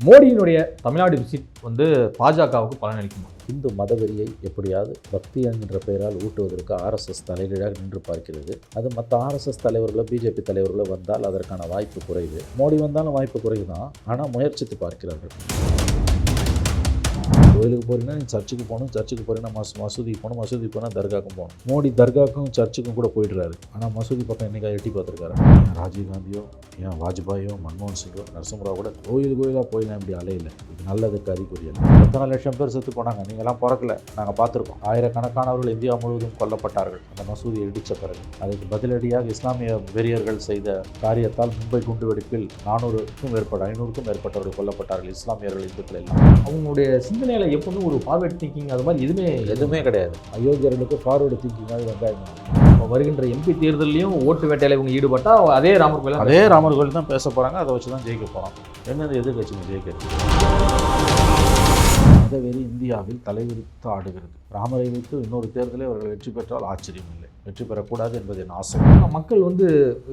மோடியினுடைய தமிழ்நாடு விசிட் வந்து பாஜகவுக்கு பலனளிக்குமா? இந்து மதவெறியை எப்படியாவது பக்தி என்கின்ற பெயரால் ஊட்டுவதற்கு ஆர்எஸ்எஸ் தலையீடாக நின்று பார்க்கிறது. அது மற்ற ஆர்எஸ்எஸ் தலைவர்களோ பிஜேபி தலைவர்களோ வந்தால் அதற்கான வாய்ப்பு குறைவு. மோடி வந்தாலும் வாய்ப்பு குறைவு தான் ஆனால் முயற்சித்து பார்க்கிறார்கள். கோயிலுக்கு போகிறீங்கன்னா நீ சர்ச்சுக்கு போகணும் சர்ச்சுக்கு போகிறீங்கன்னா மசூ மசூதிக்கு போகணும் மசூதிக்கு போனால் தர்காக்கும் போகணும். மோடி தர்காக்கும் சர்ச்சுக்கும் கூட போயிடுறாரு. ஆனால் மசூதி பக்கம் என்றைக்காக எட்டி பார்த்துருக்காரு? ஏன் ராஜீவ் காந்தியோ ஏன் வாஜ்பாயோ மன்மோகன் சிங்கோ நரசிம்மராவ் கூட கோயில் கோயிலாக போயிடலாம் இப்படி அலையில? இது நல்லதுக்கு அறிகுறியல் எத்தனை லட்சம் பேர் செத்து போனாங்க. நீங்களாம் பிறக்கல. நாங்கள் பார்த்துருக்கோம். ஆயிரக்கணக்கானவர்கள் இந்தியா முழுவதும் கொல்லப்பட்டார்கள். அந்த மசூதியை இடித்த பிறகு. அதுக்கு பதிலடியாக இஸ்லாமிய வெறியர்கள் செய்த காரியத்தால் மும்பை குண்டுவெடிப்பில் நானூறுக்கும் மேற்பட்ட ஐநூறுக்கும் மேற்பட்டவர்கள் கொல்லப்பட்டார்கள். இஸ்லாமியர்கள் இந்துக்கள் எல்லாம். அவங்களுடைய சிந்தனையில் எப்பவுமே ஒரு ஃபார்வேர்ட் திங்கிங் அது மாதிரி எதுவுமே எதுவுமே கிடையாது. அயோக்கியர்களுக்கு ஃபார்வர்டு திங்கிங்காக வெங்காயம் இப்போ வருகின்ற எம்பி தேர்தலையும் ஓட்டு வேட்டையில இவங்க ஈடுபட்டா அதே ராமர் கோயில் அதே ராமர் கோயில் தான் பேச போகிறாங்க அதை வச்சு தான் ஜெயிக்க போகிறோம் என்னது எதிர்கட்சிங்க ஜெயிக்கிறது? மதவெறி இந்தியாவில் தலைவிரித்து ஆடுகிறது. ராமரை வைத்து இன்னொரு தேர்தலை அவர்கள் வெற்றி பெற்றால் ஆச்சரியம் இல்லை வெற்றி பெறக்கூடாது என்பது என் ஆசை. மக்கள் வந்து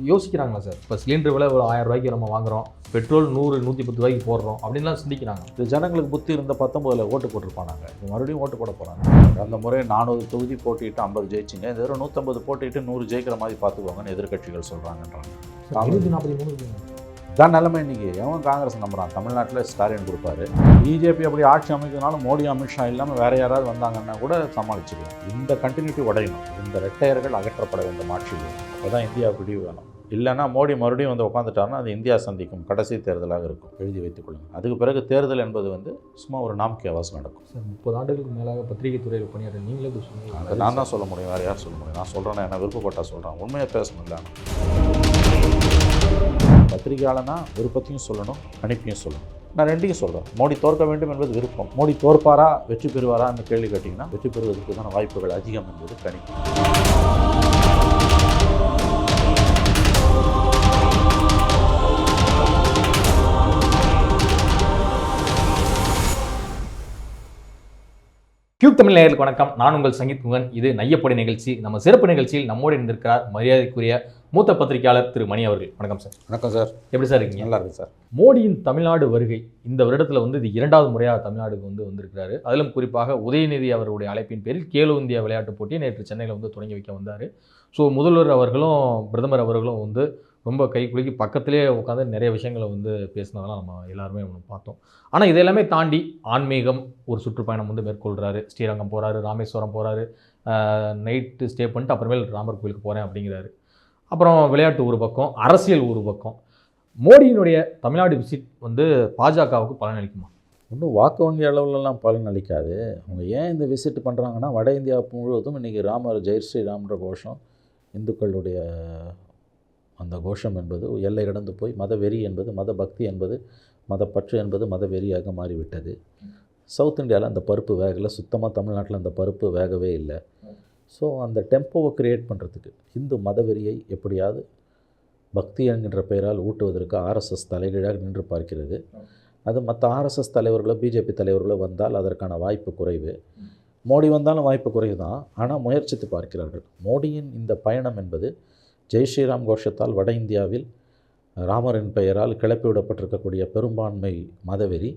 யோசிக்கிறாங்களா சார்? இப்போ சிலிண்டர் விலை ஒரு ஆயிரம் ரூபாய்க்கு நம்ம வாங்குறோம் பெட்ரோல் நூறு நூற்றி பத்து ரூபாய்க்கு போடுறோம் அப்படின்லாம் சிந்திக்கிறாங்க. இது ஜனங்களுக்கு புத்தி இருந்த பத்தொம்பதில் ஓட்டு போட்டிருப்பானாங்க மறுபடியும் ஓட்டு போட போகிறாங்க அந்த முறை நானூறு தொகுதி போட்டிட்டு ஐம்பது ஜெயிச்சிங்க. இந்த தடவை நூற்றம்பது போட்டிட்டு நூறு ஜெயிக்கிற மாதிரி பார்த்துக்கோங்கன்னு எதிர்க்கட்சிகள் சொல்கிறாங்கன்றாங்க நாற்பத்தி மூணு இதான் நிலைமை இன்னைக்கு. எவன் காங்கிரஸ் நம்புறான்? தமிழ்நாட்டில் ஸ்டாலின் கொடுப்பாரு. பிஜேபி அப்படி ஆட்சி அமைக்கிறதுனால மோடி அமித்ஷா இல்லாமல் வேற யாராவது வந்தாங்கன்னா கூட சமாளிச்சுக்கலாம். இந்த கண்டினியூட்டி உடையணும். இந்த ரெட்டையர்கள் அகற்றப்பட வேண்டும் ஆட்சியில். அப்பதான் இந்தியா விடிவு வேணும். இல்லைன்னா மோடி மறுபடியும் வந்து உட்காந்துட்டாருன்னா அது இந்தியா சந்திக்கும். கடைசி தேர்தலாக இருக்கும். எழுதி வைத்துக் கொள்ளுங்கள். அதுக்கு பிறகு தேர்தல் என்பது வந்து சும்மா ஒரு நாம்கே அவசரம் நடக்கும். சார் முப்பது ஆண்டுகளுக்கு மேலாக பத்திரிகை துறையில் பணியாற்ற நீங்களே சொன்னீங்க. நான் தான் சொல்ல முடியும். வேறு யார் சொல்ல முடியும். நான் சொல்கிறேன் என்ன விருப்பப்பட்டா சொல்கிறேன் உண்மையை பேசணும்ல பத்திரிகையாளனா விருப்பத்தையும் சொல்லணும் கணிப்பையும் சொல்லணும். நான் ரெண்டையும் சொல்கிறேன் மோடி தோற்க வேண்டும் என்பது விருப்பம். மோடி தோற்பாரா வெற்றி பெறுவாரான்னு கேள்வி கேட்டிங்கன்னா வெற்றி பெறுவதற்கான வாய்ப்புகள் அதிகம் என்பது கணிப்பு. கியூப் தமிழ் நேயர்களுக்கு வணக்கம். நான் உங்கள் சங்கீத் முகன் இது நையப்படி நிகழ்ச்சி. நம்ம சிறப்பு நிகழ்ச்சியில் நம்மோடு இருந்திருக்கிறார் மரியாதைக்குரிய மூத்த பத்திரிகையாளர் திரு மணி அவர்கள். வணக்கம் சார். வணக்கம் சார். எப்படி சார் இருக்கீங்க? நல்லா இருக்கு சார். மோடியின் தமிழ்நாடு வருகை. இந்த வருடத்தில் வந்து இது இரண்டாவது முறையாக தமிழ்நாடுக்கு வந்து வந்திருக்கிறாரு. அதிலும் குறிப்பாக உதயநிதி அவருடைய அழைப்பின் பேரில் கேலோ இந்தியா விளையாட்டுப் போட்டியை நேற்று சென்னையில் வந்து தொடங்கி வைக்க வந்தார். ஸோ முதல்வர் அவர்களும் பிரதமர் அவர்களும் வந்து ரொம்ப கை குலுக்கி பக்கத்திலே உட்காந்து நிறைய விஷயங்களை வந்து பேசினதெல்லாம் நம்ம எல்லாருமே ஒன்று பார்த்தோம். ஆனால் இதெல்லாமே தாண்டி ஆன்மீகம் ஒரு சுற்றுப்பயணம் வந்து மேற்கொள்கிறாரு ஸ்ரீரங்கம் போகிறாரு ராமேஸ்வரம் போகிறாரு நைட்டு ஸ்டே பண்ணிட்டு அப்புறமேல் ராமர் கோயிலுக்கு போகிறேன் அப்படிங்கிறாரு. அப்புறம் விளையாட்டு ஒரு பக்கம் அரசியல் ஒரு பக்கம். மோடியினுடைய தமிழ்நாடு விசிட் வந்து பாஜகவுக்கு பலனளிக்குமா? ஒன்றும் வாக்கு வங்கி அளவுலலாம் பலன் அளிக்காது அவங்க ஏன் இந்த விசிட் பண்ணுறாங்கன்னா வட இந்தியா முழுவதும் இன்றைக்கி ராமர் ஜெய் ஸ்ரீராம்ன்ற கோஷம் இந்துக்களுடைய அந்த கோஷம் என்பது எல்லை கடந்து போய் மத வெறி என்பது மத பக்தி என்பது மதப்பற்று என்பது மத வெறியாக மாறிவிட்டது. சவுத் இந்தியாவில் அந்த பருப்பு வேகலை சுத்தமாக தமிழ்நாட்டில் அந்த பருப்பு வேகவே இல்லை. ஸோ அந்த டெம்போவை க்ரியேட் பண்ணுறதுக்கு இந்து மதவெறியை எப்படியாவது பக்தி என்கின்ற பெயரால் ஊட்டுவதற்கு ஆர்எஸ்எஸ் தலைகீழாக நின்று பார்க்கிறது. அது மற்ற ஆர்எஸ்எஸ் தலைவர்களோ பிஜேபி தலைவர்களோ வந்தால் அதற்கான வாய்ப்பு குறைவு. மோடி வந்தாலும் வாய்ப்பு குறைவு தான் ஆனால் முயற்சித்து பார்க்கிறார்கள். மோடியின் இந்த பயணம் என்பது ஜெய் ஸ்ரீராம் கோஷத்தால் வட இந்தியாவில் ராமரின் பெயரால் கிளப்பிவிடப்பட்டிருக்கக்கூடிய பெரும்பான்மை மதவெறி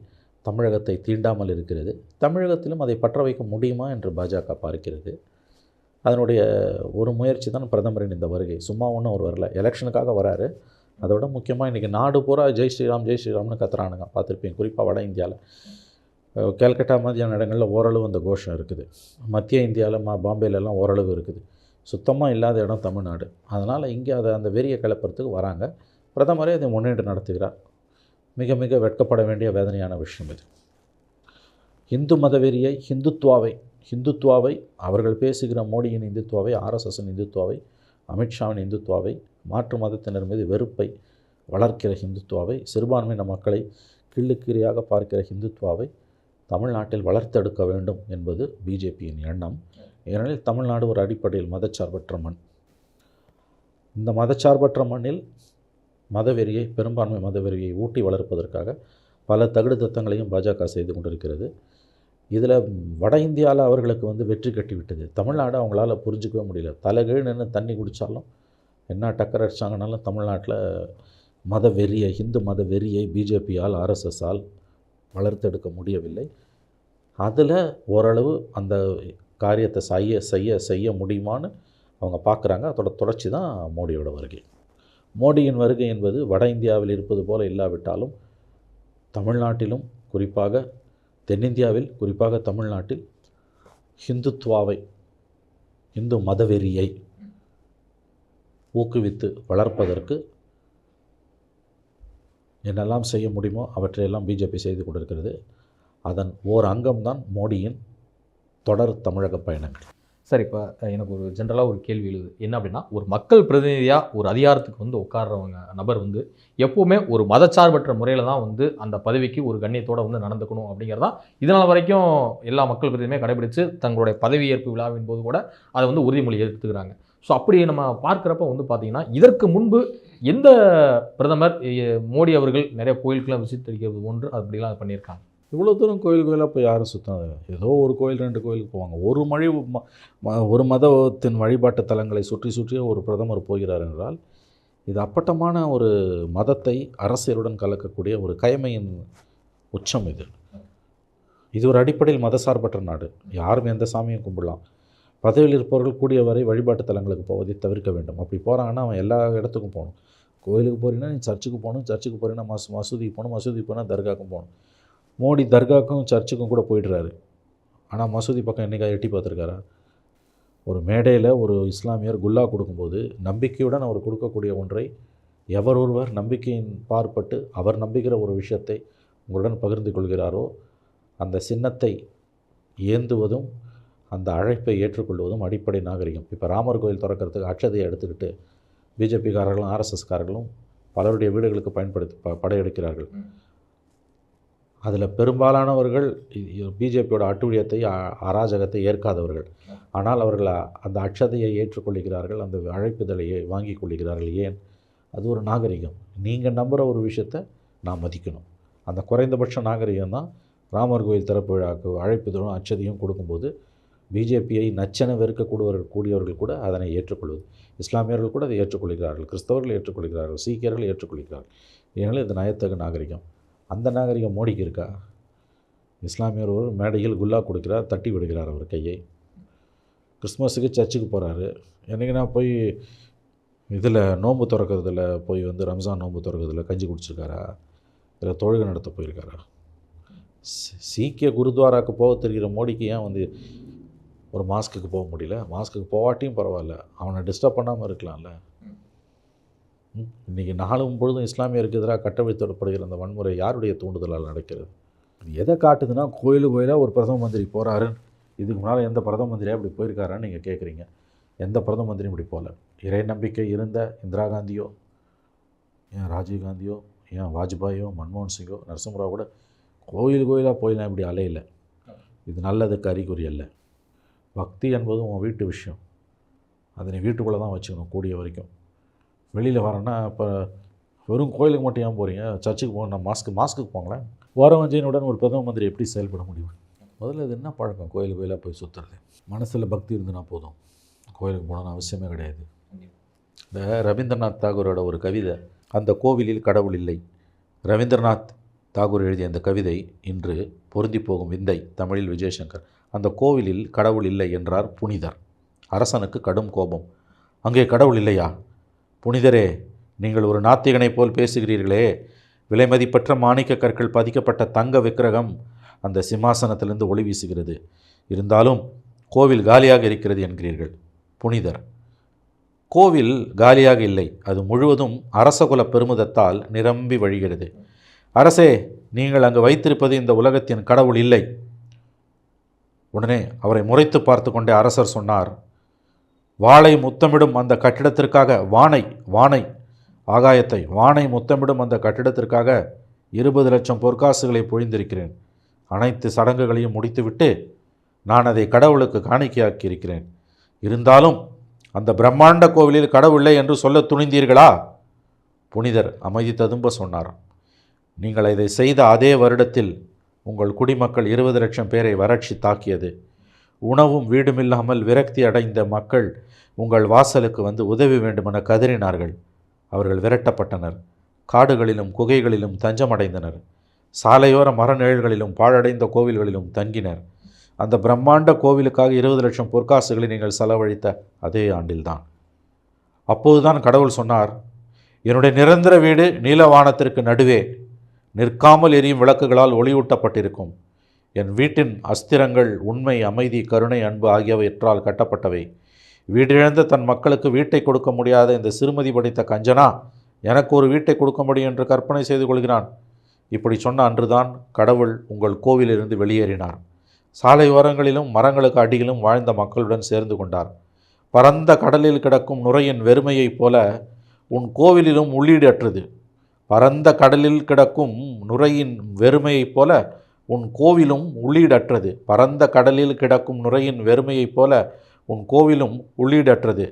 தமிழகத்தை தீண்டாமல் இருக்கிறது. தமிழகத்திலும் அதை பற்ற வைக்க முடியுமா என்று பாஜக பார்க்கிறது. அதனுடைய ஒரு முயற்சி தான் பிரதமரின் இந்த வருகை. சும்மா ஒன்றும் அவர் வரல. எலெக்ஷனுக்காக வராரு. அதை விட முக்கியமாக இன்றைக்கி நாடு பூரா ஜெய் ஸ்ரீராம் ஜெய் ஸ்ரீராம்னு கத்துறானுங்க. பார்த்துருப்பீங்க. குறிப்பாக வட இந்தியாவில் கேல்கட்டா கல்கட்டா மாதிரியான இடங்களில் ஓரளவு அந்த கோஷம் இருக்குது. மத்திய இந்தியாவில் மா பாம்பேலெல்லாம் ஓரளவு இருக்குது. சுத்தமாக இல்லாத இடம் தமிழ்நாடு. அதனால் இங்கே அதை அந்த வெறியை கிளப்புறதுக்கு வராங்க. பிரதமரே அதை முன்னேற்று நடத்துகிறார். மிக மிக வெட்கப்பட வேண்டிய வேதனையான விஷயம் இது. இந்து மத வெறியை ஹிந்துத்வாவை ஹிந்துத்வாவை அவர்கள் பேசுகிற மோடியின் இந்துத்வாவை ஆர்எஸ்எஸ்ஸின் இந்துத்வாவை அமித்ஷாவின் இந்துத்வாவை மாற்று மதத்தினர் மீது வெறுப்பை வளர்க்கிற ஹிந்துத்வாவை சிறுபான்மையின மக்களை கிள்ளுக்கீரையாக பார்க்கிற ஹிந்துத்வாவை தமிழ்நாட்டில் வளர்த்தெடுக்க வேண்டும் என்பது பிஜேபியின் எண்ணம். ஏனெனில் தமிழ்நாடு ஒரு அடிப்படையில் மதச்சார்பற்ற மண். இந்த மதச்சார்பற்ற மண்ணில் மதவெறியை பெரும்பான்மை மதவெறியை ஊட்டி வளர்ப்பதற்காக பல தகுடு தத்தங்களையும் பாஜக செய்து கொண்டிருக்கிறது. இதில் வட இந்தியாவில் அவர்களுக்கு வந்து வெற்றி கட்டிவிட்டது தமிழ்நாடு அவங்களால புரிஞ்சிக்கவே முடியல. தலைகீழ் நின்று தண்ணி குடித்தாலும் என்ன டக்கர் அடித்தாங்கனாலும் தமிழ்நாட்டில் மத வெறியை ஹிந்து மத வெறியை பிஜேபியால் ஆர்எஸ்எஸ்ஸால் வளர்த்தெடுக்க முடியவில்லை. அதில் ஓரளவு அந்த காரியத்தை செய்ய செய்ய செய்ய முடியுமான்னு அவங்க பார்க்குறாங்க. அதோட தொடர்ச்சி தான் மோடியோட வருகை. மோடியின் வருகை என்பது வட இந்தியாவில் இருப்பது போல இல்லாவிட்டாலும் தமிழ்நாட்டிலும் குறிப்பாக தென்னிந்தியாவில் குறிப்பாக தமிழ்நாட்டில் ஹிந்துத்வாவை இந்து மதவெறியை ஊக்குவித்து வளர்ப்பதற்கு என்னெல்லாம் செய்ய முடியுமோ அவற்றையெல்லாம் பிஜேபி செய்து கொண்டிருக்கிறது. அதன் ஓர் அங்கம்தான் மோடியின் தொடர் தமிழக பயணங்கள். சார் இப்போ எனக்கு ஒரு ஜென்ரலாக ஒரு கேள்வி எழுது. என்ன அப்படின்னா ஒரு மக்கள் பிரதிநிதியாக ஒரு அதிகாரத்துக்கு வந்து உட்கார்றவங்க நபர் வந்து எப்போவுமே ஒரு மதச்சார்பற்ற முறையில் தான் வந்து அந்த பதவிக்கு ஒரு கண்ணியத்தோடு வந்து நடந்துக்கணும் அப்படிங்கிறது தான் இதனால் வரைக்கும் எல்லா மக்கள் பிரதிநிதியுமே கடைபிடித்து தங்களுடைய பதவியேற்பு விழாவின் போது கூட அதை வந்து உறுதிமொழி எடுத்துக்கிறாங்க. ஸோ அப்படி நம்ம பார்க்குறப்ப வந்து பார்த்தீங்கன்னா இதற்கு முன்பு எந்த பிரதமர் மோடி அவர்கள் நிறைய கோயிலுக்கெல்லாம் விசிட் அடிக்கிறது ஒன்று அப்படிலாம் பண்ணியிருக்காங்க. இவ்வளோ தூரம் கோயில் கோயிலாக போய் யாரும் சுத்தாது. ஏதோ ஒரு கோயில் ரெண்டு கோயிலுக்கு போவாங்க. ஒரு மொழி ம- ஒரு மதத்தின் வழிபாட்டு தலங்களை சுற்றி சுற்றியே ஒரு பிரதமர் போகிறார் என்றால் இது அப்பட்டமான ஒரு மதத்தை அரசியலுடன் கலக்கக்கூடிய ஒரு கயமையின் உச்சம் இது. இது ஒரு அடிப்படையில் மதசார்பற்ற நாடு. யாரும் எந்த சாமியும் கும்பிடலாம். பதவியில் இருப்பவர்கள் கூடிய வரை வழிபாட்டு தலங்களுக்கு போவதை தவிர்க்க வேண்டும். அப்படி போகிறாங்கன்னா அவன் எல்லா இடத்துக்கும் போகணும். கோயிலுக்கு போகிறீங்கன்னா நீ சர்ச்சுக்கு போகணும் சர்ச்சுக்கு போகிறீங்கன்னா மசூ மசூதிக்கு போகணும் மசூதிக்கு போனால் தர்காவுக்கும் போகணும். மோடி தர்காக்கும் சர்ச்சுக்கும் கூட போயிடுறாரு. ஆனால் மசூதி பக்கம் என்றைக்காக எட்டி பார்த்துருக்காரா? ஒரு மேடையில் ஒரு இஸ்லாமியர் குல்லா கொடுக்கும்போது நம்பிக்கையுடன் அவர் கொடுக்கக்கூடிய ஒன்றை எவர் ஒருவர் நம்பிக்கையின் பார்ப்பட்டு அவர் நம்புகிற ஒரு விஷயத்தை உங்களுடன் பகிர்ந்து கொள்கிறாரோ அந்த சின்னத்தை ஏந்துவதும் அந்த அழைப்பை ஏற்றுக்கொள்வதும் அடிப்படை நாகரிகம். இப்போ ராமர் கோயில் திறக்கிறதுக்கு அட்சதையை எடுத்துக்கிட்டு பிஜேபிக்காரர்களும் ஆர்எஸ்எஸ்காரர்களும் பலருடைய வீடுகளுக்கு பயன்படுத்தி ப படையெடுக்கிறார்கள். அதில் பெரும்பாலானவர்கள் பிஜேபியோட அட்டுழியத்தை அ- அராஜகத்தை ஏற்காதவர்கள். ஆனால் அவர்கள் அந்த அட்சதையை ஏற்றுக்கொள்கிறார்கள் அந்த அழைப்புதலை வாங்கி வாங்கிக் கொள்கிறார்கள் ஏன்? அது ஒரு நாகரிகம். நீங்கள் நம்புகிற ஒரு விஷயத்தை நான் மதிக்கணும். அந்த குறைந்தபட்ச நாகரிகம் தான் ராமர் கோயில் திறப்பு விழாவுக்கு அழைப்புதலும் அச்சதையும் கொடுக்கும்போது பிஜேபியை நச்சென வெறுக்கக்கூடியவர்கள் கூடியவர்கள் கூட அதனை ஏற்றுக்கொள்வது. இஸ்லாமியர்கள் கூட அதை ஏற்றுக்கொள்கிறார்கள். கிறிஸ்தவர்கள் ஏற்றுக்கொள்கிறார்கள். சீக்கியர்கள் ஏற்றுக்கொள்கிறார்கள். ஏனால் இது நயத்தகு நாகரிகம். அந்த நாகரிகம் மோடிக்கு இருக்கா? இஸ்லாமியர் ஒரு மேடையில் குல்லா கொடுக்கிறார் தட்டி விடுகிறார் அவர் கையை. கிறிஸ்மஸுக்கு சர்ச்சுக்கு போகிறாரு என்னைக்குன்னா போய் இதில் நோன்பு திறக்கிறதுல போய் வந்து ரம்ஜான் நோன்பு திறக்கிறதுல கஞ்சி குடிச்சிருக்காரா? இல்லை தொழுகை நடத்த போயிருக்காரா? சீக்கிய குருத்வாராவுக்கு போக தெரிகிற மோடிக்கு ஏன் வந்து ஒரு மாஸ்க்குக்கு போக முடியல? மாஸ்க்குக்கு போகாட்டியும் பரவாயில்ல. அவனை டிஸ்டர்ப் பண்ணாமல் இருக்கலாம்ல. இன்றைக்கி நாளும் பொழுதும் இஸ்லாமியருக்கு எதிராக கட்டவிழ்த்தப்படுகிற அந்த வன்முறை யாருடைய தூண்டுதலால் நடக்கிறது? இது எதை காட்டுதுன்னா கோயில் கோயிலாக ஒரு பிரதம மந்திரி போகிறாருன்னு இதுக்கு முன்னால் எந்த பிரதம மந்திரியாக இப்படி போயிருக்காரான்னு நீங்கள் கேட்குறீங்க எந்த பிரதம மந்திரியும் இப்படி போகல இறை நம்பிக்கை இருந்த இந்திரா காந்தியோ ஏன் ராஜீவ் காந்தியோ ஏன் வாஜ்பாயோ மன்மோகன் சிங்கோ நரசிம்மராவ் கூட கோயில் கோயிலாக போயிலாம் இப்படி அலையில. இது நல்லதுக்கு அறிகுறி அல்ல. பக்தி என்பது உன் வீட்டு விஷயம். அதை நீ வீட்டுக்குள்ளே தான் வச்சுக்கணும் கூடிய வரைக்கும். வெளியில் வரேன்னா இப்போ வெறும் கோயிலுக்கு மட்டும் ஏன் போகிறீங்க சர்ச்சுக்கு போகணும் மாஸ்க்கு மாஸ்க்குக்கு போங்களேன். ஓரவஞ்சையனுடன் ஒரு பிரதம மந்திரி எப்படி செயல்பட முடியும்? முதல்ல இது என்ன பழக்கம்? கோயில் கோயிலாக போய் சுற்றுறது மனசில் பக்தி இருந்துனா போதும். கோயிலுக்கு போகணும்னு அவசியமே கிடையாது. இந்த ரவீந்திரநாத் தாகூரோட ஒரு கவிதை அந்த கோவிலில் கடவுள் இல்லை. ரவீந்திரநாத் தாகூர் எழுதிய அந்த கவிதை இன்று பொருந்தி போகும் விந்தை தமிழில் விஜயசங்கர். அந்த கோவிலில் கடவுள் இல்லை என்றார் புனிதர். அரசனுக்கு கடும் கோபம். அங்கே கடவுள் இல்லையா? புனிதரே நீங்கள் ஒரு நாத்திகனைப் போல் பேசுகிறீர்களே. விலைமதிப்பற்ற மாணிக்க கற்கள் பதிக்கப்பட்ட தங்க விக்கிரகம் அந்த சிம்மாசனத்திலிருந்து ஒளி வீசுகிறது. இருந்தாலும் கோவில் காலியாக இருக்கிறது என்கிறீர்கள். புனிதர். கோவில் காலியாக இல்லை. அது முழுவதும் அரசகுல பெருமிதத்தால் நிரம்பி வழிகிறது. அரசே நீங்கள் அங்கு வைத்திருப்பது இந்த உலகத்தின் கடவுள் இல்லை. உடனே அவரை முறைத்து பார்த்து கொண்டே அரசர் சொன்னார் வாளை முத்தமிடும் அந்த கட்டிடத்திற்காக வானை வானை ஆகாயத்தை வானை முத்தமிடும் அந்த கட்டிடத்திற்காக இருபது லட்சம் பொற்காசுகளை பொழிந்திருக்கிறேன். அனைத்து சடங்குகளையும் முடித்துவிட்டு நான் அதை கடவுளுக்கு காணிக்கையாக்கியிருக்கிறேன். இருந்தாலும் அந்த பிரம்மாண்ட கோவிலில் கடவுளை என்று சொல்ல துணிந்தீர்களா? புனிதர் அமைதி ததும்ப சொன்னார். நீங்கள் இதை செய்த அதே வருடத்தில் உங்கள் குடிமக்கள் இருபது லட்சம் பேரை வறட்சி தாக்கியது. உணவும் வீடுமில்லாமல் விரக்தி அடைந்த மக்கள் உங்கள் வாசலுக்கு வந்து உதவி வேண்டுமென கதறினார்கள். அவர்கள் விரட்டப்பட்டனர். காடுகளிலும் குகைகளிலும் தஞ்சமடைந்தனர். சாலையோர மரநிழல்களிலும் பாழடைந்த கோவில்களிலும் தங்கினர். அந்த பிரம்மாண்ட கோவிலுக்காக இருபது லட்சம் பொற்காசுகளை நீங்கள் செலவழித்த அதே ஆண்டில்தான். அப்போதுதான் கடவுள் சொன்னார் என்னுடைய நிரந்தர வீடு நீலவானத்திற்கு நடுவே. நிற்காமல் எரியும் விளக்குகளால் ஒளியூட்டப்பட்டிருக்கும். என் வீட்டின் அஸ்திரங்கள் உண்மை அமைதி கருணை அன்பு ஆகியவற்றால் கட்டப்பட்டவை. வீடிழந்த தன் மக்களுக்கு வீட்டை கொடுக்க முடியாத இந்த சிறுமதி படித்த கஞ்சனா எனக்கு ஒரு வீட்டை கொடுக்க முடியும் என்று கற்பனை செய்து கொள்கிறான். இப்படி சொன்ன அன்றுதான் கடவுள் உங்கள் கோவிலிருந்து வெளியேறினார். சாலை ஓரங்களிலும் மரங்களுக்கு அடியிலும் வாழ்ந்த மக்களுடன் சேர்ந்து கொண்டார். பரந்த கடலில் கிடக்கும் நுரையின் வெறுமையைப் போல உன் கோவிலிலும் உள்ளீடற்றது. பரந்த கடலில் கிடக்கும் நுரையின் வெறுமையைப் போல உன் கோவிலும் உள்ளீடற்றது. பரந்த கடலில் கிடக்கும் நுரையின் வெறுமையைப் போல உன் கோவிலும் உள்ளீடற்றது.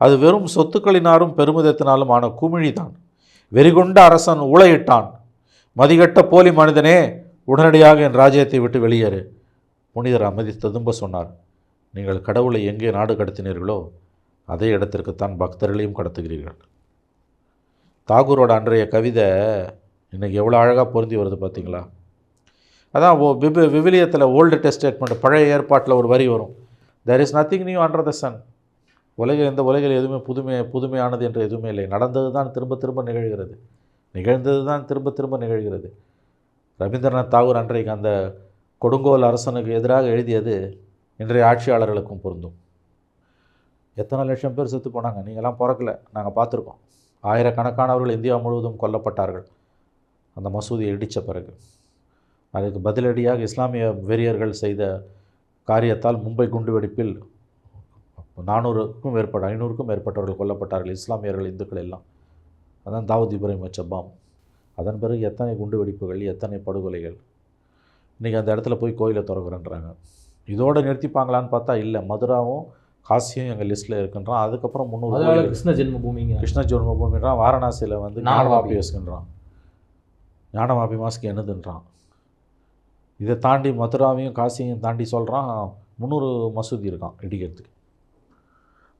அது வெறும் சொத்துக்களினாலும் பெருமிதத்தினாலும் ஆன குமிழிதான். வெறிகொண்ட அரசன் ஊழையிட்டான் மதிகட்ட போலி மனிதனே உடனடியாக என் ராஜ்யத்தை விட்டு வெளியேறு. புனிதர் அமைதி ததும்ப சொன்னார். நீங்கள் கடவுளை எங்கே நாடு கடத்தினீர்களோ அதே இடத்திற்குத்தான் பக்தர்களையும் கடத்துகிறீர்கள். தாகூரோட அன்றைய கவிதை இன்றைக்கி எவ்வளோ அழகாக பொருந்தி வருது பார்த்தீங்களா அதான் ஓ விபி விவிலியத்தில் ஓல்டு டெஸ்டேட்மெண்ட் பழைய ஏற்பாட்டில் ஒரு வரி வரும். There is nothing new under the sun உலகில் இந்த உலகில் எதுவுமே புதுமை புதுமையானது என்று எதுவுமே இல்லை. நடந்தது தான் திரும்ப திரும்ப நிகழ்கிறது. நிகழ்ந்தது தான் திரும்ப திரும்ப நிகழ்கிறது. ரவீந்திரநாத் தாகூர் அன்றைக்கு அந்த கொடுங்கோல் அரசனுக்கு எதிராக எழுதியது இன்றைய ஆட்சியாளர்களுக்கும் பொருந்தும். எத்தனை லட்சம் பேர் செத்து போனாங்க. நீங்களாம் பிறக்கல. நாங்கள் பார்த்துருக்கோம். ஆயிரக்கணக்கானவர்கள் இந்தியா முழுவதும் கொல்லப்பட்டார்கள். அந்த மசூதியை இடித்த பிறகு. அதுக்கு பதிலடியாக இஸ்லாமிய வெறியர்கள் செய்த காரியத்தால் மும்பை குண்டுவெடிப்பில் நானூறுக்கும் மேற்பட்ட ஐநூறுக்கும் மேற்பட்டவர்கள் கொல்லப்பட்டார்கள். இஸ்லாமியர்கள் இந்துக்கள் எல்லாம். அதான் தாவூத் இப்ராஹிம் சப்பாம் அதன் பிறகு எத்தனை குண்டுவெடிப்புகள் எத்தனை படுகொலைகள். இன்றைக்கி அந்த இடத்துல போய் கோயிலை திறக்கிறேன்றாங்க. இதோடு நிறுத்திப்பாங்களான்னு பார்த்தா இல்லை. மதுராவும் காசியும் எங்கள் லிஸ்ட்டில் இருக்குன்றான். அதுக்கப்புறம் முந்நூறு கிருஷ்ண ஜென்ம பூமிங்க கிருஷ்ண ஜென்மபூமின்றான். வாரணாசியில் வந்து ஞானவாபி. ஞானவாபியஸ்கின்றான் ஞானவாபி மாஸ்க்கு என்னதுன்றான். இதை தாண்டி மதுராவையும் காசியையும் தாண்டி சொல்கிறான் முந்நூறு மசூதி இருக்கான் இடிக்கிறதுக்கு.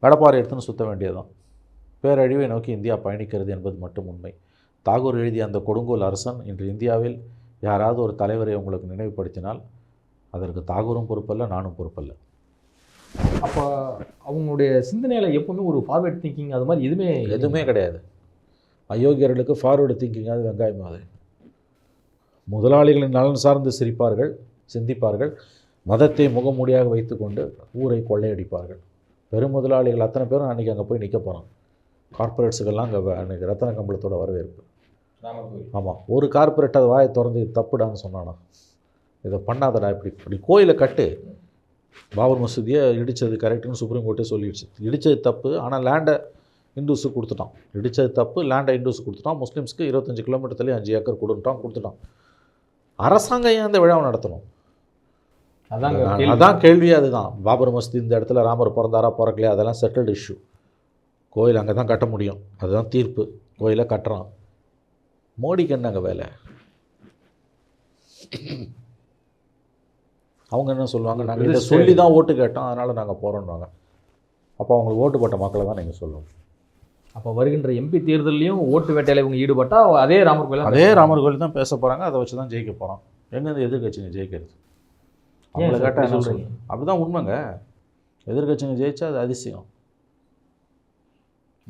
கடப்பாறை எடுத்துன்னு சுத்த வேண்டியதுதான். பேரழிவை நோக்கி இந்தியா பயணிக்கிறது என்பது மட்டும் உண்மை. தாகூர் எழுதிய அந்த கொடுங்கோல் அரசன் இன்று இந்தியாவில் யாராவது ஒரு தலைவரை உங்களுக்கு நினைவுபடுத்தினால் அதற்கு தாகூரும் பொறுப்பல்ல நானும் பொறுப்பல்ல. அப்போ அவங்களுடைய சிந்தனையில எப்பவுமே ஒரு ஃபார்வர்ட் திங்கிங் அது மாதிரி எதுவுமே எதுவுமே கிடையாது. அயோக்கியர்களுக்கு ஃபார்வர்டு திங்கிங் அது வெங்காயம் அது முதலாளிகளின் நலன் சார்ந்து சிரிப்பார்கள் சிந்திப்பார்கள். மதத்தை முகமூடியாக வைத்துக்கொண்டு ஊரை கொள்ளையடிப்பார்கள். பெரும் முதலாளிகள் அத்தனை பேரும் அன்றைக்கி அங்கே போய் நிற்க போகிறான் கார்ப்பரேட்ஸுக்கெல்லாம் அங்கே அன்றைக்கி ரத்தன கம்பளத்தோட வரவேற்பு. ஆமாம் ஒரு கார்ப்பரேட் அது வாயை திறந்து இது தப்புடான்னு சொன்னானா? இதை பண்ணாதடா இப்படி இப்படி கோயிலை கட்டு. பாபர் மசூதியை இடித்தது கரெக்டுன்னு சுப்ரீம் கோர்ட்டே சொல்லிடுச்சு. இடித்தது தப்பு ஆனால் லேண்டை இந்துஸுக்கு கொடுத்துட்டான். இடித்தது தப்பு லேண்டை இந்துஸுக்கு கொடுத்துட்டான். முஸ்லீம்ஸ்க்கு இருபத்தஞ்சு கிலோமீட்டர் தள்ளி அஞ்சு ஏக்கர் கொடுத்துட்டான் கொடுத்துட்டான். அரசாங்கம் ஏன் அந்த விழாவை நடத்தணும்? அதான் கேள்வி. அதான் கேள்வி அதுதான். பாபர் மசூதி இந்த இடத்துல ராமர் பிறந்தாரா பிறக்கலையா? அதெல்லாம் செட்டில்டு இஷ்யூ கோயில் அங்கே தான் கட்ட முடியும். அதுதான் தீர்ப்பு. கோயிலை கட்டுறான். மோடிக்கு என்னங்க வேலை? அவங்க என்ன சொல்லுவாங்க? நாங்கள் இதை சொல்லி தான் ஓட்டு கேட்டோம். அதனால் நாங்கள் போகிறோன்றாங்க அப்போ அவங்களுக்கு ஓட்டு போட்ட மக்களை தான் நீங்கள் சொல்லணும். அப்போ வருகின்ற எம்பி தேர்தல்லையும் ஓட்டு வேட்டையில இவங்க ஈடுபட்டா அதே ராமர் கோயில் அதே ராமர் கோயில் தான் பேச போகிறாங்க அதை வச்சு தான் ஜெயிக்க போகிறோம் எங்கேருந்து எதிர்கட்சிங்க ஜெயிக்கிறது? அவங்கள கேட்டால் என்ன சொல்றீங்க சொல்றீங்க? அப்படிதான் உண்மைங்க. எதிர்க்கட்சிங்க ஜெயிச்சா அது அதிசயம்.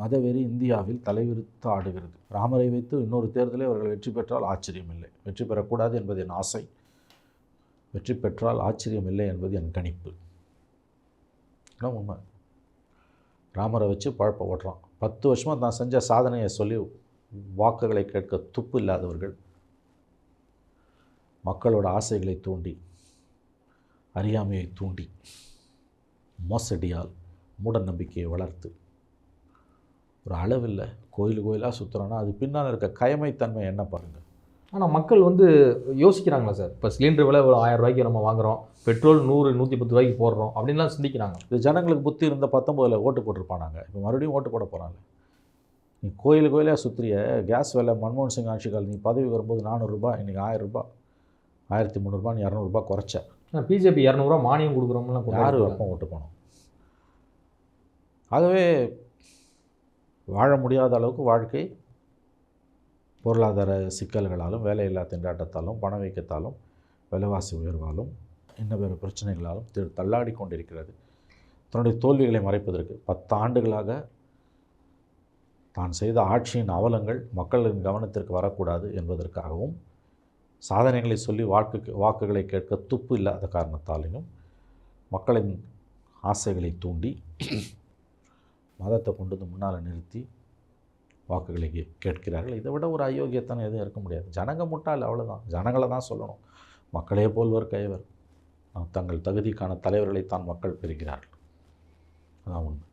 மதவெறி இந்தியாவில் தலைவிரித்து ஆடுகிறது. ராமரை வைத்து இன்னொரு தேர்தலில் அவர்கள் வெற்றி பெற்றால் ஆச்சரியம் இல்லை வெற்றி பெறக்கூடாது என்பது என் ஆசை. வெற்றி பெற்றால் ஆச்சரியம் இல்லை என்பது என் கணிப்பு. இதான் உண்மை. ராமரை வச்சு பழப்ப ஓட்டுறான். பத்து வருஷமாக நான் செஞ்ச சாதனையை சொல்லி வாக்குகளை கேட்க துப்பு இல்லாதவர்கள் மக்களோட ஆசைகளை தூண்டி அறியாமையை தூண்டி மோசடியால் மூட நம்பிக்கையை வளர்த்து ஒரு அளவில்லை கோயில் கோயிலாக சுற்றுறோன்னா அது பின்னால் இருக்க கயமைத்தன்மை என்ன பாருங்கள் ஆனா மக்கள் வந்து யோசிக்கிறாங்களா சார்? இப்போ சிலிண்டர் விலை இவ்வளோ ஆயிரம் ரூபாய்க்கு நம்ம வாங்குறோம் பெட்ரோல் நூறு நூற்றி பத்து ரூபாய்க்கு போடுறோம் அப்படின்லாம் சிந்திக்கிறாங்க. இது ஜனங்களுக்கு புத்தி இருந்த பத்தொம்போதில் ஓட்டு போட்டிருப்பானாங்க இப்போ மறுபடியும் ஓட்டு போட போகிறாங்க நீ கோயில் கோயிலாக சுற்றிய கேஸ் விலை மன்மோகன் சிங் ஆட்சி காலம் நீ பதவி வரும்போது நானூறுரூபா இன்றைக்கி ஆயிரரூபா ஆயிரத்தி முந்நூறுபான்னு இரநூறுபா குறைச்ச. பிஜேபி இரநூறுவா மானியம் கொடுக்குறோம்லாம் யார். வெப்பம் ஓட்டு போனோம் ஆகவே வாழ முடியாத அளவுக்கு வாழ்க்கை பொருளாதார சிக்கல்களாலும் வேலையில்லா திண்டாட்டத்தாலும் பணவீக்கத்தாலும் விலைவாசி உயர்வாலும் இன்ன வேறு பிரச்சனைகளாலும் தி- தள்ளாடி கொண்டிருக்கிறது. தன்னுடைய தோல்விகளை மறைப்பதற்கு பத்து ஆண்டுகளாக தான் செய்த ஆட்சியின் அவலங்கள் மக்களின் கவனத்திற்கு வரக்கூடாது என்பதற்காகவும் சாதனைகளை சொல்லி வாக்கு வாக்குகளை கேட்க துப்பு இல்லாத காரணத்தாலையும் மக்களின் ஆசைகளை தூண்டி மதத்தை கொண்டு வந்து முன்னால் நிறுத்தி வாக்குகளை கேட்கிறார்கள். இதை விட ஒரு அயோக்கியத்தனம் எதுவும் இருக்க முடியாது. ஜனங்க முட்டால் அவ்வளோதான் ஜனங்களை தான் சொல்லணும். மக்களே போல்வர் கைவர். தங்கள் தகுதிக்கான தலைவர்களை தான் மக்கள் பெறுகிறார்கள். அதான் உண்மை.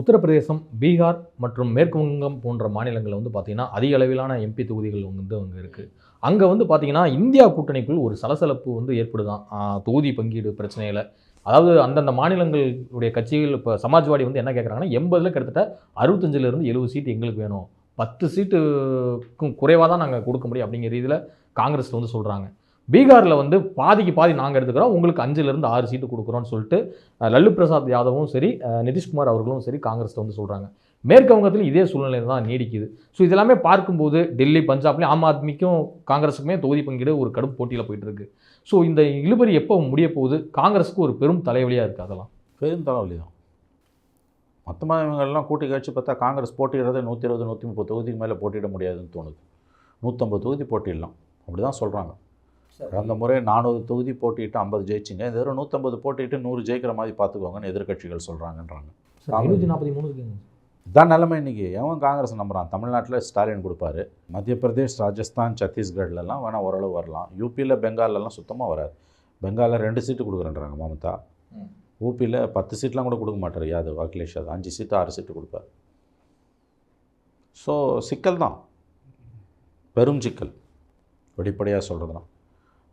உத்தரப்பிரதேசம் பீகார் மற்றும் மேற்கு வங்கம் போன்ற மாநிலங்களில் வந்து பார்த்திங்கன்னா அதிக அளவிலான எம்பி தொகுதிகள் வந்து அங்கே இருக்குது அங்கே வந்து பார்த்திங்கன்னா இந்தியா கூட்டணிக்குள் ஒரு சலசலப்பு வந்து ஏற்படுதான் தொகுதி பங்கீடு பிரச்சனையில். அதாவது அந்தந்த மாநிலங்களுடைய கட்சிகள் இப்போ சமாஜ்வாடி வந்து என்ன கேட்குறாங்கன்னா எண்பதில் கிட்டத்தட்ட அறுபத்தஞ்சிலிருந்து எழுபது சீட்டு எங்களுக்கு வேணும். பத்து சீட்டுக்கும் குறைவாக தான் நாங்கள் கொடுக்க முடியும் அப்படிங்கிற ரீதியில் காங்கிரஸில் வந்து சொல்கிறாங்க பீகாரில் வந்து பாதிக்கு பாதி நாங்கள் எடுத்துக்கிறோம். உங்களுக்கு அஞ்சுலேருந்து ஆறு சீட்டு கொடுக்குறோம்னு சொல்லிட்டு லல்லு பிரசாத் யாதவும் சரி நிதிஷ்குமார் அவர்களும் சரி காங்கிரஸில் வந்து சொல்கிறாங்க மேற்கு வங்கத்தில் இதே சூழ்நிலை தான் நீடிக்குது. ஸோ இதெல்லாமே பார்க்கும்போது டெல்லி பஞ்சாப்லேயும் ஆம் ஆத்மிக்கும் காங்கிரஸுக்குமே தொகுதி பங்கீடு ஒரு கடும் போட்டியில் போயிட்டு இருக்கு ஸோ இந்த இழுபறி எப்போ முடிய போகுது? காங்கிரஸுக்கு ஒரு பெரும் தலைவலியாக இருக்குது அதெல்லாம். பெரும் தலைவலி தான் மொத்தமாக இவங்கெல்லாம் கூட்டி கழிச்சு பார்த்தா காங்கிரஸ் போட்டியிடுறது நூற்றி இருபது நூற்றி முப்பது தொகுதிக்கு மேலே போட்டியிட முடியாதுன்னு தோணுது. நூற்றம்பது தொகுதி போட்டிடலாம். அப்படி தான் சொல்கிறாங்க கடந்த முறை நானூறு தொகுதி போட்டிட்டு ஐம்பது ஜெயிச்சிங்க. இந்த தடவை நூற்றம்பது போட்டிட்டு நூறு ஜெயிக்கிற மாதிரி பார்த்துக்கோங்கன்னு எதிர்க்கட்சிகள் சொல்கிறாங்கன்றாங்க ஐநூற்றி நாற்பத்தி மூணு இதான் நிலைமை இன்றைக்கி எவன் காங்கிரஸ் நம்புறான்? தமிழ்நாட்டில் ஸ்டாலின் கொடுப்பாரு. மத்திய பிரதேஷ் ராஜஸ்தான் சத்தீஸ்கட்லலாம் வேணால் ஓரளவு வரலாம். யூபியில் பெங்கால்லலாம் சுத்தமாக வராது. பெங்காலில் ரெண்டு சீட்டு கொடுக்குறேன்றாங்க மமதா. ஊபியில் பத்து சீட்லாம் கூட கொடுக்க மாட்டார் யாதவ் அகிலேஷ் யாதவ். அஞ்சு சீட்டு ஆறு சீட்டு கொடுப்பார். ஸோ சிக்கல் தான். பெரும் சிக்கல். வெளிப்படையாக சொல்கிறதுனா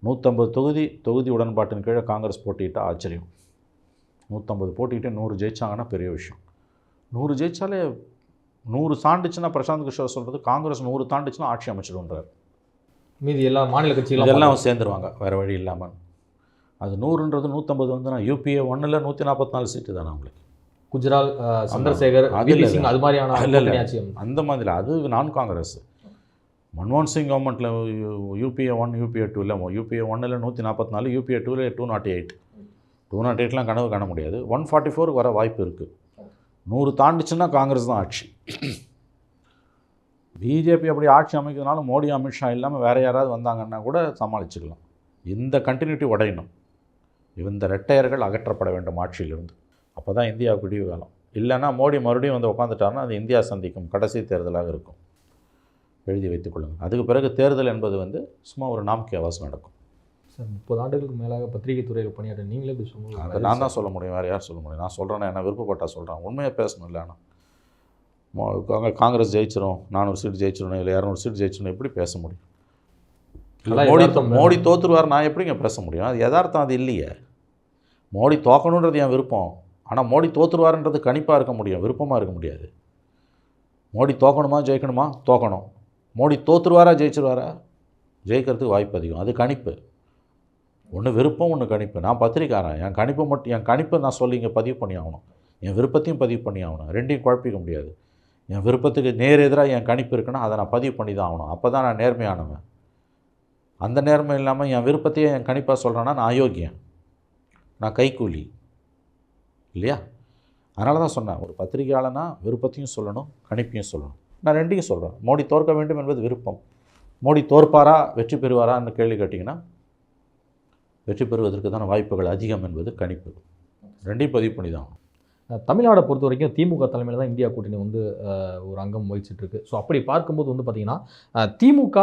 நூற்றம்பது தொகுதி தொகுதி உடன்பாட்டின் கீழே காங்கிரஸ் போட்டியிட்டா ஆச்சரியம். நூற்றம்பது போட்டிட்டு நூறு ஜெயிச்சாங்கன்னா பெரிய விஷயம். நூறு ஜெயிச்சாலே நூறு தாண்டுச்சுன்னா பிரசாந்த் கிஷோர் சொல்கிறது காங்கிரஸ் நூறு தாண்டுச்சுன்னா ஆட்சி அமைச்சிடுன்றார் மீதி எல்லா மாநில கட்சிகளும் இதெல்லாம் சேர்ந்துருவாங்க வேறு வழி இல்லாமல் அது நூறுன்றது நூற்றம்பது வந்துன்னா யூபிஏ ஒன்றில் நூற்றி நாற்பத்தி நாலு சீட்டு தானே அவங்களுக்கு. குஜரால் சந்திரசேகர். சிங் அது மாதிரியான இல்ல, இல்ல. அந்த மாதிரி அது நான் காங்கிரஸ் மன்மோகன் சிங் கவர்மெண்ட்டில் யூபிஏ ஒன் யூபிஏ டூ இல்லை யூபிஏ ஒன்னில் நூற்றி நாற்பத்தி நாலு யூபிஏ டூவில் two not eight two not எயிட்லாம் கனவு காண முடியாது. ஒன் ஃபார்ட்டி ஃபோருக்கு வர வாய்ப்பு இருக்குது நூறு தாண்டுச்சுன்னா காங்கிரஸ் தான் ஆட்சி. பிஜேபி அப்படி ஆட்சி அமைக்கிறதுனால மோடி அமித்ஷா இல்லாமல் வேறு யாராவது வந்தாங்கன்னா கூட சமாளிச்சுக்கலாம். இந்த கண்டினியூட்டி உடையணும். இந்த ரெட்டையர்கள் அகற்றப்பட வேண்டும் ஆட்சியிலிருந்து. அப்போ தான் இந்தியாவுக்கு விடிவு காலம். இல்லைன்னா மோடி மறுபடியும் வந்து உட்காந்துட்டாருன்னா அது இந்தியா சந்திக்கும் கடைசி தேர்தலாக இருக்கும். எழுதி வைத்துக் கொள்ளுங்கள். அதுக்கு பிறகு தேர்தல் என்பது வந்து சும்மா ஒரு நாம்கே அவசம் நடக்கும். சார் முப்பது ஆண்டுகளுக்கு மேலாக பத்திரிகை துறையில் பணியாற்ற நீங்களே இப்படி அதை சொல்லுங்க நான் தான் சொல்ல முடியும். வேறு யார் சொல்ல முடியும்? நான் சொல்கிறேன்னா என்ன விருப்பப்பட்டா சொல்கிறேன் உண்மையாக பேசணும் இல்லை ஆனால் காங்கிரஸ் ஜெயிச்சிரும் நானூறு சீட் ஜெயிச்சிடணும் இல்லை இரநூறு சீட் ஜெயிச்சிடணும் எப்படி பேச முடியும்? மோடி மோடி தோத்துருவார் நான் எப்படிங்க பேச முடியும்? அது யதார்த்தம் அது இல்லையே. மோடி தோக்கணுன்றது என் விருப்பம். ஆனால் மோடி தோற்றுருவாருன்றது கணிப்பாக இருக்க முடியும் விருப்பமாக இருக்க முடியாது. மோடி தோக்கணுமா ஜெயிக்கணுமா? தோக்கணும். மோடி தோற்றுருவாரா ஜெயிச்சிருவாரா? ஜெயிக்கிறதுக்கு வாய்ப்பு அதிகம். அது கணிப்பு. ஒன்று விருப்பம் ஒன்று கணிப்பு. நான் பத்திரிக்காரன் என் கணிப்பு மட்டும் என் கணிப்பை நான் சொல்லி இங்கே பதிவு பண்ணி ஆகணும் என் விருப்பத்தையும் பதிவு பண்ணி ஆகணும் ரெண்டையும் குழப்பிக்க முடியாது. என் விருப்பத்துக்கு நேர் எதிராக என் கணிப்பு இருக்குன்னா அதை நான் பதிவு பண்ணி தான் ஆகணும். அப்போ தான் நான் நேர்மையானவன். அந்த நேர்மை இல்லாமல் என் விருப்பத்தையே என் கணிப்பாக சொல்கிறேன்னா நான் அயோக்கியன். நான் கைக்கூலி இல்லையா? அதனால தான் சொன்னேன் ஒரு பத்திரிகையாளனா விருப்பத்தையும் சொல்லணும் கணிப்பையும் சொல்லணும். நான் ரெண்டையும் சொல்கிறேன் மோடி தோற்க வேண்டும் என்பது விருப்பம். மோடி தோற்பாரா வெற்றி பெறுவாரான்னு கேள்வி கேட்டிங்கன்னா வெற்றி பெறுவதற்குதான வாய்ப்புகள் அதிகம் என்பது கணிப்பு. ரெண்டையும் பதிவு பண்ணி தான் தமிழ்நாடை பொறுத்த வரைக்கும் திமுக தலைமையில் தான் இந்தியா கூட்டணி வந்து ஒரு அங்கம் வகிச்சிட்ருக்கு ஸோ அப்படி பார்க்கும்போது வந்து பார்த்திங்கன்னா திமுக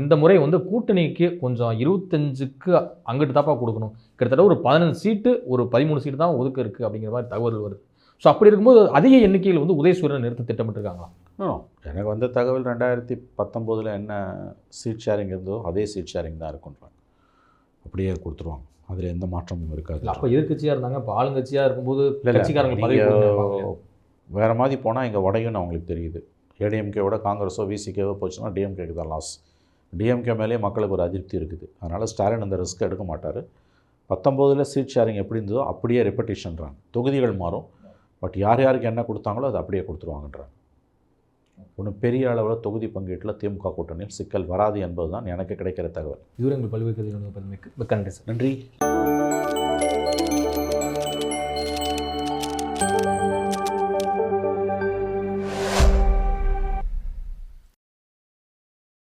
இந்த முறை வந்து கூட்டணிக்கு கொஞ்சம் இருபத்தஞ்சுக்கு அங்கிட்டு தாப்பாக கொடுக்கணும். கிட்டத்தட்ட ஒரு பதினஞ்சு சீட்டு ஒரு பதிமூணு சீட்டு தான் ஒதுக்க இருக்குது அப்படிங்கிற மாதிரி தகவல் வருது. ஸோ அப்படி இருக்கும்போது அதிக எண்ணிக்கையில் வந்து உதயசூரியன் நிறுத்த திட்டமிட்டுருக்காங்களா? எனக்கு வந்த தகவல் ரெண்டாயிரத்தி பத்தொம்போதில் என்ன சீட் ஷேரிங் இருந்தோ அதே சீட் ஷேரிங் தான் இருக்குன்றாங்க. அப்படியே கொடுத்துருவாங்க. அதில் எந்த மாற்றமும் இருக்காது. அப்போ எதிர்க்கட்சியாக இருந்தாங்க இப்போ ஆளுங்கட்சியாக இருக்கும்போது கட்சிக்காரங்க. வேற மாதிரி போனால் இங்கே உடையும்னு அவங்களுக்கு தெரியுது. ஏடிஎம்கேவோட காங்கிரஸோ விசிகேவோ போச்சுன்னா டிஎம்கேக்கு தான் லாஸ் டிஎம்கே மேலேயே மக்களுக்கு ஒரு அதிருப்தி இருக்குது. அதனால் ஸ்டாலின் அந்த ரிஸ்க் எடுக்க மாட்டார். பத்தொம்போதில் சீட் ஷேரிங் எப்படி இருந்ததோ அப்படியே ரெப்படிஷன்றாங்க தொகுதிகள் மாறும். பட் யார் யாருக்கு என்ன கொடுத்தாங்களோ அதை அப்படியே கொடுத்துருவாங்கன்றாங்க. ஒன்றும் பெரிய அளவில் தொகுதி பங்கீட்டில் திமுக கூட்டணியில் சிக்கல் வராது என்பதுதான் எனக்கு கிடைக்கிற தகவல். இதுவரை எங்கள் பல்வேறு நன்றி.